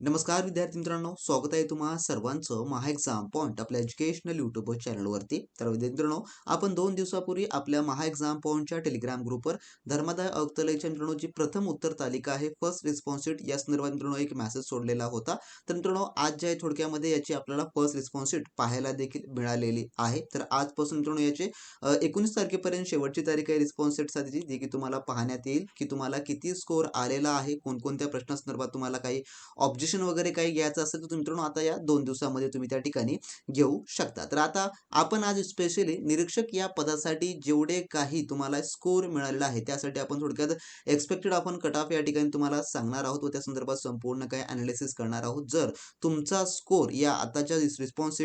नमस्कार विद्यार्थी मित्रांनो स्वागत आहे तुम्हा सर्वांचं महा एक्झाम पॉईंट आपल्या एज्युकेशनल युट्यूब चॅनलवरती तर विद्यार्थी मित्रांनो आपण दोन दिवसापूर्वी आपल्या महा एक्झाम पॉईंटच्या टेलिग्राम ग्रुपवर धर्मादाय अवतलेच्या मित्रांनो जी प्रथम उत्तर तालिका आहे फर्स्ट रिस्पॉन्सिट या संदर्भात मित्रांनो एक मेसेज सोडलेला होता. तर मित्रांनो आज ज्या आहे थोडक्यामध्ये याची आपल्याला फर्स्ट रिस्पॉन्सिट पाहायला देखील मिळालेली आहे. तर आजपासून मित्रांनो याचे एकोणीस तारखेपर्यंत शेवटची तारीख आहे रिस्पॉन्स जी की तुम्हाला पाहण्यात येईल की तुम्हाला किती स्कोर आलेला आहे कोणकोणत्या प्रश्नासंदर्भात तुम्हाला काही ऑब्जेक्ट ऑब्जेक्शन वगैरे काही घ्यायचं असेल तर तुम्ही मित्रांनो आता या दोन दिवसामध्ये तुम्ही त्या ठिकाणी घेऊ शकता. तर आता आपण आज स्पेशली निरीक्षक या पदासाठी जेवढे काही तुम्हाला स्कोर मिळालेला आहे त्यासाठी आपण थोडक्यात एक्सपेक्टेड आपण कट ऑफ या ठिकाणी तुम्हाला सांगणार आहोत व त्या संदर्भात संपूर्ण काही अनालिसिस करणार आहोत. जर तुमचा स्कोर या आताच्या रिस्पॉन्स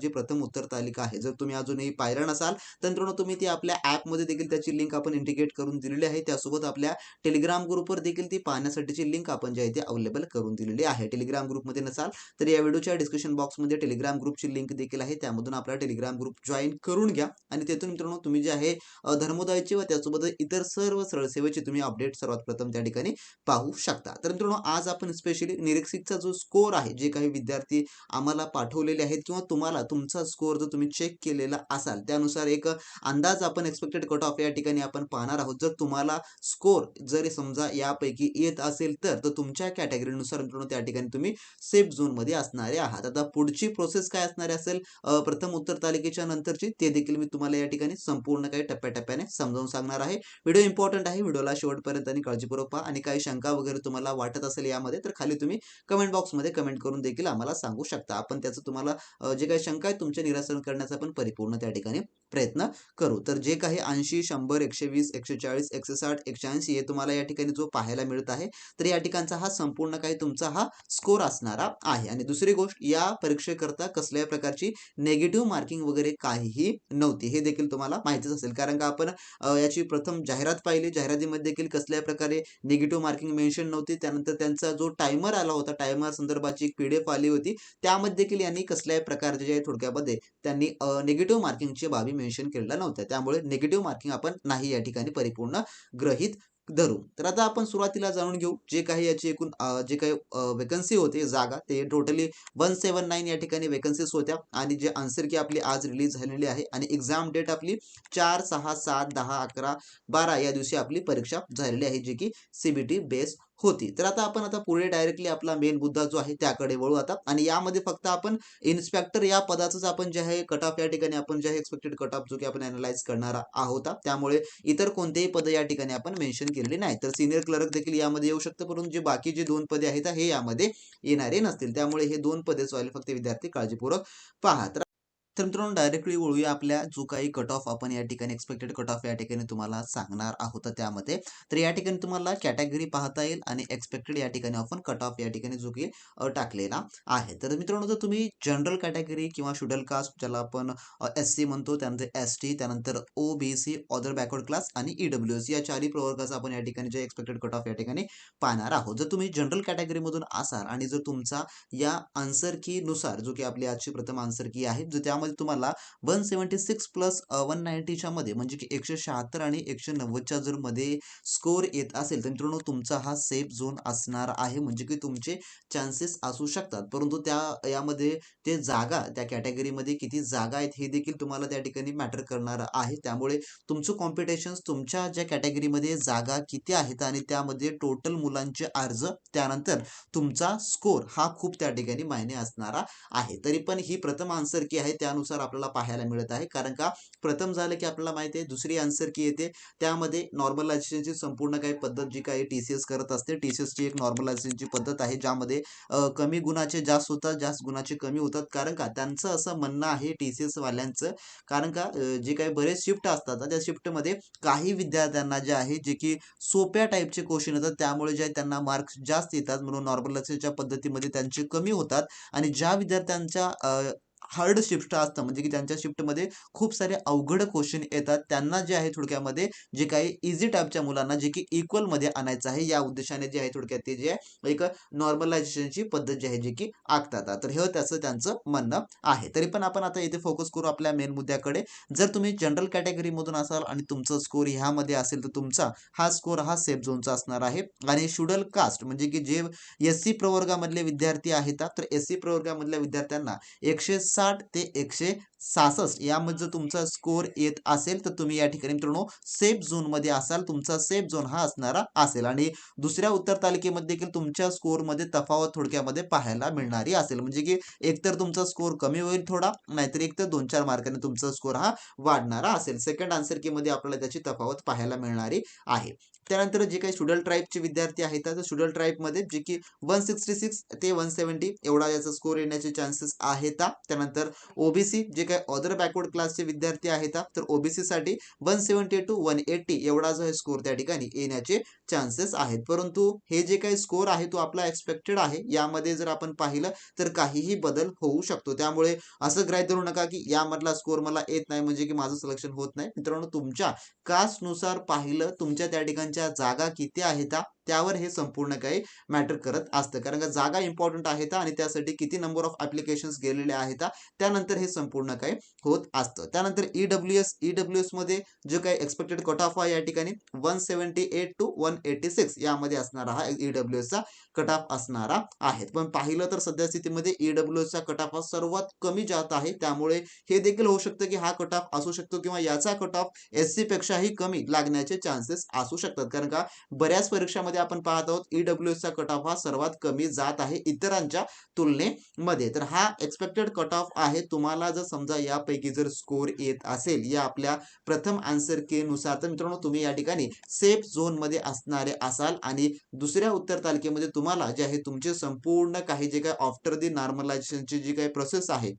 जी प्रथम उत्तर तालिका आहे जर तुम्ही अजूनही पाहिलं नसाल तर मित्रांनो तुम्ही ती आपल्या ॲपमध्ये देखील त्याची लिंक आपण इंडिकेट करून दिलेली आहे. त्यासोबत आपल्या टेलिग्राम ग्रुपवर देखील ती पाहण्यासाठीची लिंक आपण जी आहे ती अवेलेबल करून दिलेली आहे टेलिग्राम ग्रुपमध्ये नसाल तर या व्हिडिओच्या डिस्क्रिप्शन बॉक्समध्ये टेलिग्राम ग्रुपची लिंक देखील आहे. त्यामधून आपला टेलिग्राम ग्रुप जॉईन करून घ्या. आणि तेथून मित्रांनो तुम्ही जे आहे धर्मोदयाची व त्यासोबत इतर सर्व सरळसेवेचे तुम्ही अपडेट सर्वात प्रथम त्या ठिकाणी पाहू शकता. तर मित्रांनो आज आपण स्पेशली निरीक्षकचा जो स्कोर आहे जे काही विद्यार्थी आम्हाला पाठवलेले आहेत किंवा तुम्हाला तुमचा स्कोर जर तुम्ही चेक केलेला असाल त्यानुसार एक अंदाज आपण एक्सपेक्टेड कट ऑफ या ठिकाणी आपण पाहणार आहोत. जर तुम्हाला स्कोर जर समजा यापैकी येत असेल तर तर तुमच्या कॅटेगरीनुसार मित्रांनो त्या ठिकाणी तुम्ही सेफ झोनमध्ये असणारे आहात. आता पुढची प्रोसेस काय असणारी असेल? प्रथम उत्तर तालिकेच्या नंतरची ते देखील मी तुम्हाला या ठिकाणी संपूर्ण काही टप्प्याटप्प्याने समजावून सांगणार आहे. व्हिडिओ इम्पॉर्टंट आहे व्हिडिओला शेवटपर्यंत आणि काळजीपूर्वक पहा. आणि काही शंका वगैरे तुम्हाला वाटत असेल यामध्ये तर खाली तुम्ही कमेंट बॉक्समध्ये कमेंट करून देखील आम्हाला सांगू शकता. आपण त्याचं तुम्हाला जे काही शंका आहे तुमचे निरासन करण्याचा पण परिपूर्ण त्या ठिकाणी प्रयत्न करू. तर जे काही ऐंशी शंभर एकशे वीस एकशे चाळीस एकशे साठ एकशे ऐंशी हे तुम्हाला या ठिकाणी जो पाहायला मिळत आहे तर या ठिकाणचा हा संपूर्ण काही तुमचा हा स्कोर असणारा आहे. आणि दुसरी गोष्ट या परीक्षेकरता कसल्याही प्रकारची नेगेटिव्ह मार्किंग वगैरे काहीही नव्हती. हे देखील तुम्हाला माहितीच असेल. कारण का आपण याची प्रथम जाहिरात पाहिली. जाहिरातीमध्ये देखील कसल्याही प्रकारे निगेटिव्ह मार्किंग मेन्शन नव्हती. त्यानंतर त्यांचा जो टायमर आला होता टायमर संदर्भाची एक पीडीएफ आली होती. त्यामध्ये देखील यांनी कसल्याही प्रकारचे जे थोडक्यामध्ये त्यांनी निगेटिव्ह मार्किंगची बाबी मेन्शन केलेल्या नव्हत्या. त्यामुळे निगेटिव्ह मार्किंग आपण नाही या ठिकाणी परिपूर्ण ग्रहित धरू. तर आता आपण सुरुवातीला जाणून घेऊ. जे काही याची एकूण जे काही वेकन्सी होते जागा ते टोटली वन सेवन नाईन या ठिकाणी वेकन्सीज होत्या. आणि जे आन्सर की आपली आज रिलीज झालेली आहे आणि एक्झाम डेट आपली चार सहा सात दहा अकरा बारा या दिवशी आपली परीक्षा झालेली आहे जी की सीबीटी बेस होती. तर आता आपण आता पुढे डायरेक्टली आपला मेन मुद्दा जो आहे त्याकडे वळू आता. आणि यामध्ये फक्त आपण इन्स्पेक्टर या पदाचंच आपण जे आहे कट ऑफ या ठिकाणी आपण जे आहे एक्सपेक्टेड कट ऑफ जो की आपण अनालाइज करणार आहोत. त्यामुळे इतर कोणतेही पद या ठिकाणी आपण मेन्शन केलेली नाही तर सिनियर क्लर्क देखील यामध्ये येऊ शकतं. परंतु जे बाकी जे दोन पदे आहेत हे यामध्ये येणारे नसतील. त्यामुळे हे दोन पदे फक्त विद्यार्थी काळजीपूर्वक पहा तर तर मित्रांनो डायरेक्टली वळूया आपल्या जो काही कट ऑफ आपण या ठिकाणी एक्सपेक्टेड कट ऑफ या ठिकाणी तुम्हाला सांगणार आहोत त्यामध्ये. तर या ठिकाणी तुम्हाला कॅटेगरी पाहता येईल आणि एक्सपेक्टेड या ठिकाणी आपण कट ऑफ या ठिकाणी जो की टाकलेला आहे. तर मित्रांनो जर तुम्ही जनरल कॅटेगरी किंवा शुडल कास्ट ज्याला आपण एस सी म्हणतो त्यानंतर एस टी त्यानंतर O B C other backward class आणि ईडब्ल्यू एस या चारही प्रवर्गाचा आपण या ठिकाणी जे एक्सपेक्टेड कट ऑफ या ठिकाणी पाहणार आहोत. जर तुम्ही जनरल कॅटेगरीमधून असाल आणि जर तुमचा या आन्सर की नुसार जो की आपली आजची प्रथम आन्सर की आहे जर त्यामध्ये तुम्हाला one seventy six plus one नाईन्टीच्या मध्ये म्हणजे की एकशे शहात्तर आणि एकशे नव्वदच्या जर मध्ये स्कोर येत असेल तर मित्रांनो तुमचा हा सेफ झोन असणार आहे. म्हणजे की तुमचे चान्सेस असू शकतात. परंतु त्या यामध्ये ते जागा त्या कॅटेगरीमध्ये किती जागा आहेत हे देखील तुम्हाला त्या ठिकाणी मॅटर करणार आहे. त्यामुळे तुमचं कॉम्पिटिशन्स तुमच्या ज्या कॅटेगरीमध्ये जागा किती आहेत आणि त्यामध्ये टोटल मुलांचे अर्ज त्यानंतर तुमचा स्कोर हा खूप त्या ठिकाणी मायने असणारा आहे. तरी पण ही प्रथम आन्सर की आहे त्या त्यानुसार आपल्याला पाहायला मिळत आहे. कारण का? प्रथम झालं की आपल्याला माहिती आहे दुसरी आन्सर की येते. त्यामध्ये नॉर्मलायझेशनची संपूर्ण काही पद्धत जी काही टी सी एस करत असते टी सी एसची एक नॉर्मलायझेशनची पद्धत आहे ज्यामध्ये कमी गुणाचे जास्त होतात जास्त गुणाचे कमी होतात. कारण का? त्यांचं असं म्हणणं आहे टी सी एस वाल्यांचं. कारण का? जे काही बरेच शिफ्ट असतात त्या शिफ्टमध्ये काही विद्यार्थ्यांना जे आहे जे की सोप्या टाईपचे क्वेश्चन येतात त्यामुळे जे त्यांना मार्क्स जास्त येतात. म्हणून नॉर्मलायझेशनच्या पद्धतीमध्ये त्यांचे कमी होतात. आणि ज्या विद्यार्थ्यांच्या हार्ड शिफ्ट असतं. म्हणजे की त्यांच्या शिफ्टमध्ये खूप सारे अवघड क्वेश्चन येतात. त्यांना जे आहे थोडक्यामध्ये जे काही इझी टाईपच्या मुलांना जे की इक्वलमध्ये आणायचं आहे या उद्देशाने जे आहे थोडक्यात ते जे आहे एक नॉर्मलायझेशनची पद्धत जी आहे जी की आखतात. तर हे त्याचं त्यांचं म्हणणं आहे. तरी पण आपण आता इथे फोकस करू आपल्या मेन मुद्द्याकडे. जर तुम्ही जनरल कॅटेगरीमधून असाल आणि तुमचं स्कोर ह्यामध्ये असेल तर तुमचा हा स्कोर हा सेफ झोनचा असणार आहे. आणि शुडल कास्ट म्हणजे की जे एस सी प्रवर्गामधले विद्यार्थी आहेत तर एस सी प्रवर्गामधल्या विद्यार्थ्यांना एकशे साठ ते एकशे सहासष्ट यामध्ये जर तुमचा स्कोर येत असेल तर तुम्ही या ठिकाणी मित्रांनो सेफ झोनमध्ये असाल तुमचा सेफ झोन हा असणारा असेल. आणि दुसऱ्या उत्तर तालिकेमध्ये देखील तुमच्या स्कोरमध्ये तफावत थोडक्यामध्ये पाहायला मिळणारी असेल. म्हणजे की एकतर तुमचा स्कोर कमी होईल थोडा नाहीतर एक तर दोन चार मार्काने तुमचा स्कोर हा वाढणारा असेल. सेकंड आन्सर की मध्ये आपल्याला त्याची तफावत पाहायला मिळणारी आहे. त्यानंतर जे काही स्टुडल ट्राईबचे विद्यार्थी आहेत तर स्टुडल ट्राईबमध्ये जे की वन सिक्स्टी सिक्स ते वन सेवन्टी एवढा याचा स्कोर येण्याचे चान्सेस आहेत. त्यानंतर ओबीसी जे काही अदर बॅकवर्ड क्लासचे विद्यार्थी आहेत तर ओबीसीसाठी one seventy two one eighty एवढा जो आहे स्कोर त्या ठिकाणी येण्याचे चान्सेस आहेत. परंतु हे जे काही स्कोर आहे तो आपला एक्सपेक्टेड आहे यामध्ये जर आपण पाहिलं तर काहीही बदल होऊ शकतो. त्यामुळे असं ग्राह्य धरू नका की यामधला स्कोर मला येत नाही म्हणजे की माझं सिलेक्शन होत नाही. मित्रांनो तुमच्या कास्टनुसार पाहिलं तुमच्या त्या ठिकाणी त्यांच्या जागा किती आहेत त्यावर हे संपूर्ण काही मॅटर करत असतं. कारण का जागा इम्पॉर्टंट आहेत आणि त्यासाठी किती नंबर ऑफ ॲप्लिकेशन्स गेलेले आहेत त्यानंतर हे संपूर्ण काही होत असतं. त्यानंतर E W S E W एसमध्ये जो काही एक्सपेक्टेड कट ऑफ आहे या ठिकाणी one seventy eight two one eighty six यामध्ये असणारा हा ई डब्ल्यू एसचा कट ऑफ असणारा आहे. पण पाहिलं तर सध्या स्थितीमध्ये ई डब्ल्यू एसचा कट ऑफ हा सर्वात कमी जात आहे. त्यामुळे हे देखील होऊ शकतं की हा कट ऑफ असू शकतो किंवा याचा कट ऑफ एस सी पेक्षाही कमी लागण्याचे चान्सेस असू शकतात. कारण का बऱ्याच परीक्षामध्ये आपण पाहत आहोत ईडब्ल्यू एसचा कट ऑफ हा सर्वात कमी जात आहे इतरांच्या तुलनेमध्ये. तर हा एक्सपेक्टेड कट ऑफ आहे. तुम्हाला जर समजा यापैकी जर स्कोर येत असेल या आपल्या प्रथम आन्सर के नुसार तर मित्रांनो तुम्ही या ठिकाणी सेफ झोनमध्ये असणारे असाल आणि दुसऱ्या उत्तर तालिकेमध्ये तुम्हाला जे आहे तुमचे संपूर्ण काही जे काही आफ्टर दी नॉर्मलायझेशनची जी काही प्रोसेस आहे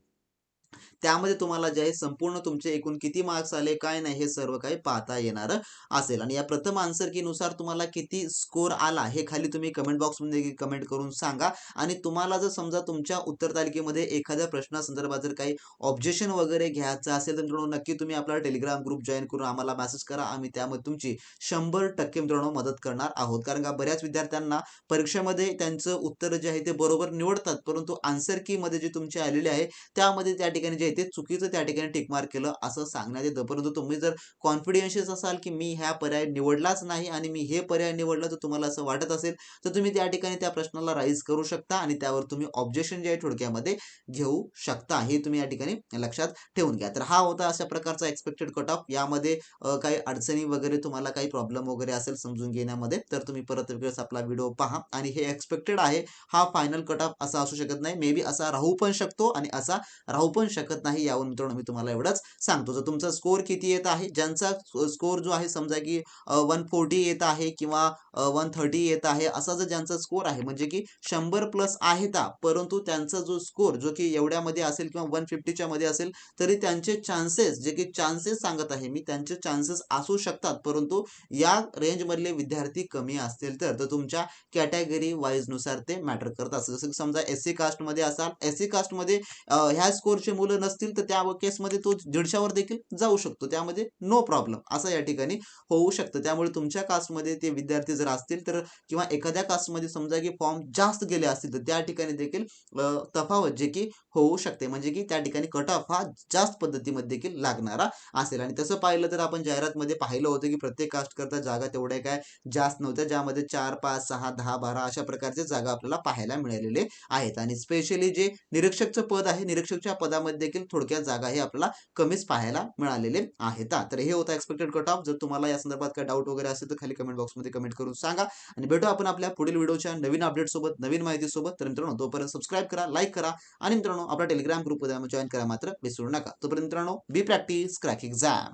त्यामध्ये तुम्हाला जे आहे संपूर्ण तुमचे एकूण किती मार्क्स आले काय नाही हे सर्व काही पाहता येणार असेल. आणि या प्रथम आन्सर की नुसार तुम्हाला किती स्कोर आला हे खाली तुम्ही कमेंट बॉक्समध्ये कमेंट करून सांगा. आणि तुम्हाला जर समजा तुमच्या उत्तर तालिकेमध्ये एखाद्या प्रश्नासंदर्भात जर काही ऑब्जेक्शन वगैरे घ्यायचं असेल तर मित्रांनो नक्की तुम्ही आपला टेलिग्राम ग्रुप जॉईन करून आम्हाला मेसेज करा. आम्ही त्यामध्ये तुमची शंभर टक्के मित्रांनो मदत करणार आहोत. कारण का बऱ्याच विद्यार्थ्यांना परीक्षेमध्ये त्यांचं उत्तर जे आहे ते बरोबर निवडतात. परंतु आन्सर की मध्ये जे तुमचे आलेले आहे त्यामध्ये त्या ठिकाणी जे आहे ते चुकीचं त्या ठिकाणी टिकमार्क केलं असं सांगण्यात येतं. परंतु तुम्ही जर कॉन्फिडेन्शियस असाल की मी ह्या पर्याय निवडलाच नाही आणि मी हे पर्याय निवडला तर तुम्हाला असं वाटत असेल तर तुम्ही त्या ठिकाणी त्या प्रश्नाला राईज करू शकता आणि त्यावर तुम्ही ऑब्जेक्शन जे आहे थोडक्यामध्ये घेऊ शकता हे तुम्ही या ठिकाणी लक्षात ठेवून घ्या. तर हा होता अशा प्रकारचा एक्सपेक्टेड कट ऑफ यामध्ये काही अडचणी वगैरे तुम्हाला काही प्रॉब्लेम वगैरे असेल समजून घेण्यामध्ये तर तुम्ही परत वेळेस आपला व्हिडिओ पहा. आणि हे एक्सपेक्टेड आहे हा फायनल कट ऑफ असा असू शकत नाही. मे बी असा राहू पण शकतो आणि असा राहू पण शकत नाही यावर मित्रांनो मी तुम्हाला एवढंच सांगतो. जर तुमचा स्कोर किती येत आहे ज्यांचा स्कोर जो आहे समजा की वन फोर्टी येत आहे किंवा वन थर्टी येत आहे असा जर ज्यांचा स्कोर आहे म्हणजे की शंभर प्लस आहे ता परंतु त्यांचा जो स्कोर जो की एवढ्यामध्ये असेल किंवा वन फिफ्टीच्या मध्ये असेल तरी त्यांचे चान्सेस जे की चान्सेस सांगत आहे मी त्यांचे चान्सेस असू शकतात परंतु या रेंजमधले विद्यार्थी कमी असतील तर तुमच्या कॅटेगरी वाईजनुसार ते मॅटर करत असतं जसं की समजा एस सी कास्टमध्ये असाल एस सी कास्टमध्ये ह्या स्कोरचे मुलं नसतील तर त्या केसमध्ये तो दीडशावर देखील जाऊ शकतो. त्यामध्ये नो प्रॉब्लेम असं या ठिकाणी होऊ शकतं. त्यामुळे तुमच्या कास्टमध्ये ते विद्यार्थी जर असतील तर किंवा एखाद्या कास्टमध्ये समजा की फॉर्म जास्त गेले असतील तर त्या ठिकाणी देखील तफावत जे की होऊ शकते. म्हणजे की त्या ठिकाणी कट ऑफ हा जास्त पद्धतीमध्ये देखील लागणारा असेल. आणि तसं पाहिलं तर आपण जाहिरातमध्ये पाहिलं होतं की प्रत्येक कास्ट करता जागा तेवढ्या काय जास्त नव्हत्या. ज्यामध्ये चार पाच सहा दहा बारा अशा प्रकारचे जागा आपल्याला पाहायला मिळालेले आहेत. आणि स्पेशली जे निरीक्षकचं पद आहे निरीक्षकच्या पदामध्ये देखील थोडक्यात जागा हे आपल्याला कमीच पाहायला मिळालेले आहेत. तर हे होता एक्सपेक्टेड कट ऑफ जर तुम्हाला या संदर्भात काही डाऊट वगैरे असेल तर खाली कमेंट बॉक्समध्ये कमेंट करून सांगा. आणि भेटू आपण आपल्या पुढील व्हिडिओच्या नवीन अपडेट सोबत नवीन माहिती सोबत तर मित्रांनो तोपर्यंत सबस्क्राईब करा लाईक करा. आणि मित्रांनो आपला टेलिग्राम ग्रुपमध्ये जॉईन करा मात्र विसरू नका. तोपर्यंत मित्रांनो बी प्रॅक्टिस क्रॅक एक्झाम